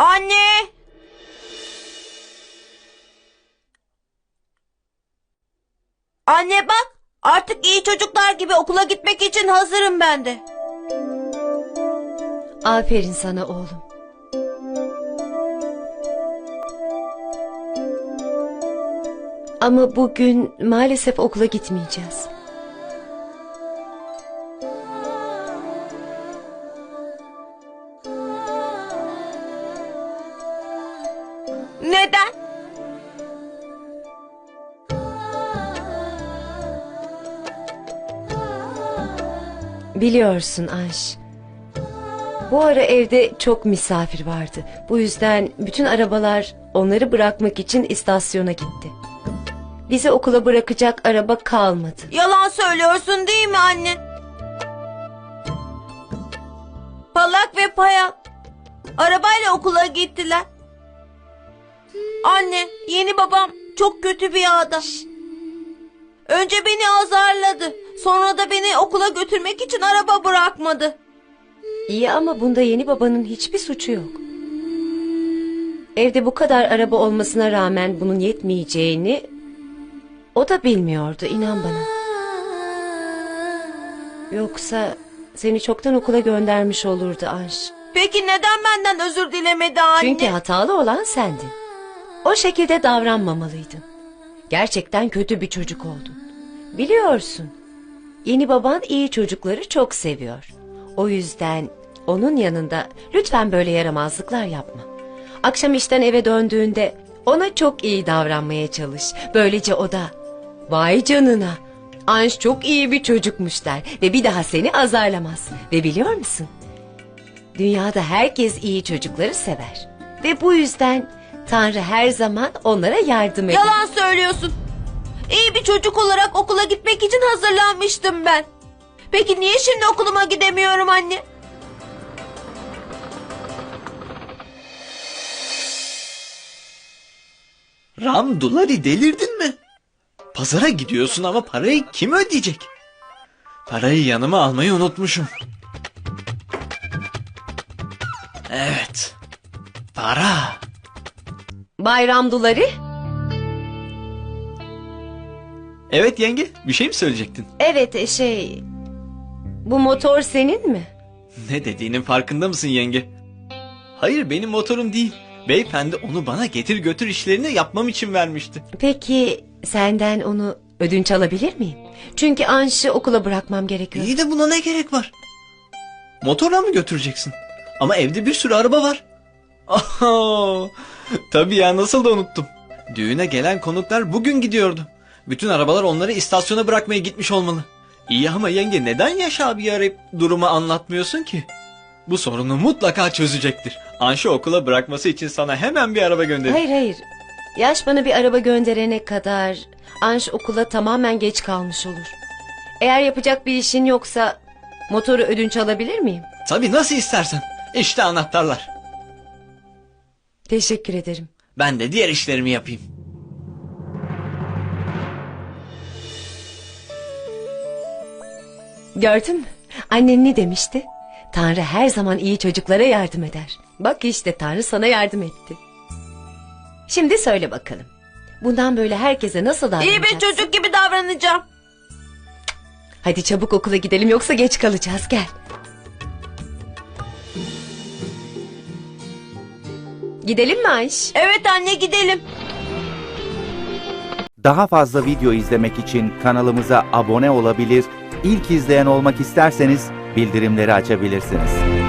Anne! Anne bak, artık iyi çocuklar gibi okula gitmek için hazırım ben de. Aferin sana oğlum. Ama bugün maalesef okula gitmeyeceğiz. Neden? Biliyorsun Anş. Bu ara evde çok misafir vardı. Bu yüzden bütün arabalar onları bırakmak için istasyona gitti. Bizi okula bırakacak araba kalmadı. Yalan söylüyorsun değil mi anne? Palak ve Paya arabayla okula gittiler. Anne, yeni babam çok kötü bir adam. Önce beni azarladı. Sonra da beni okula götürmek için araba bırakmadı. İyi ama bunda yeni babanın hiçbir suçu yok. Evde bu kadar araba olmasına rağmen bunun yetmeyeceğini o da bilmiyordu inan bana. Yoksa seni çoktan okula göndermiş olurdu Anş. Peki neden benden özür dilemedi anne? Çünkü hatalı olan sendin. O şekilde davranmamalıydın. Gerçekten kötü bir çocuk oldun. Biliyorsun. Yeni baban iyi çocukları çok seviyor. O yüzden onun yanında lütfen böyle yaramazlıklar yapma. Akşam işten eve döndüğünde ona çok iyi davranmaya çalış. Böylece o da vay canına Anş çok iyi bir çocukmuş der ve bir daha seni azarlamaz. Ve biliyor musun? Dünyada herkes iyi çocukları sever. Ve bu yüzden Tanrı her zaman onlara yardım eder. Yalan söylüyorsun. İyi bir çocuk olarak okula gitmek için hazırlanmıştım ben. Peki niye şimdi okuluma gidemiyorum anne? Ramdulari delirdin mi? Pazara gidiyorsun ama parayı kim ödeyecek? Parayı yanıma almayı unutmuşum. Evet. Para. Bayram Dulari? Evet yenge bir şey mi söyleyecektin? Evet e, şey... Bu motor senin mi? Ne dediğinin farkında mısın yenge? Hayır benim motorum değil. Beyefendi onu bana getir götür işlerini yapmam için vermişti. Peki senden onu ödünç alabilir miyim? Çünkü Anş'ı okula bırakmam gerekiyor. İyi de buna ne gerek var? Motorla mı götüreceksin? Ama evde bir sürü araba var. Tabii ya nasıl da unuttum. Düğüne gelen konuklar bugün gidiyordu. Bütün arabalar onları istasyona bırakmaya gitmiş olmalı. İyi ama yenge neden Yaş abi arayıp durumu anlatmıyorsun ki? Bu sorunu mutlaka çözecektir. Anş'ı okula bırakması için sana hemen bir araba gönderir. Hayır hayır. Yaş bana bir araba gönderene kadar Anş okula tamamen geç kalmış olur. Eğer yapacak bir işin yoksa motoru ödünç alabilir miyim? Tabii nasıl istersen. İşte anahtarlar. Teşekkür ederim. Ben de diğer işlerimi yapayım. Gördün mü? Annen ne demişti? Tanrı her zaman iyi çocuklara yardım eder. Bak işte Tanrı sana yardım etti. Şimdi söyle bakalım. Bundan böyle herkese nasıl İyi davranacaksın? bir çocuk gibi davranacağım. Hadi çabuk okula gidelim yoksa geç kalacağız gel. Gidelim mi Ayş? Evet anne gidelim. Daha fazla video izlemek için kanalımıza abone olabilir, ilk izleyen olmak isterseniz bildirimleri açabilirsiniz.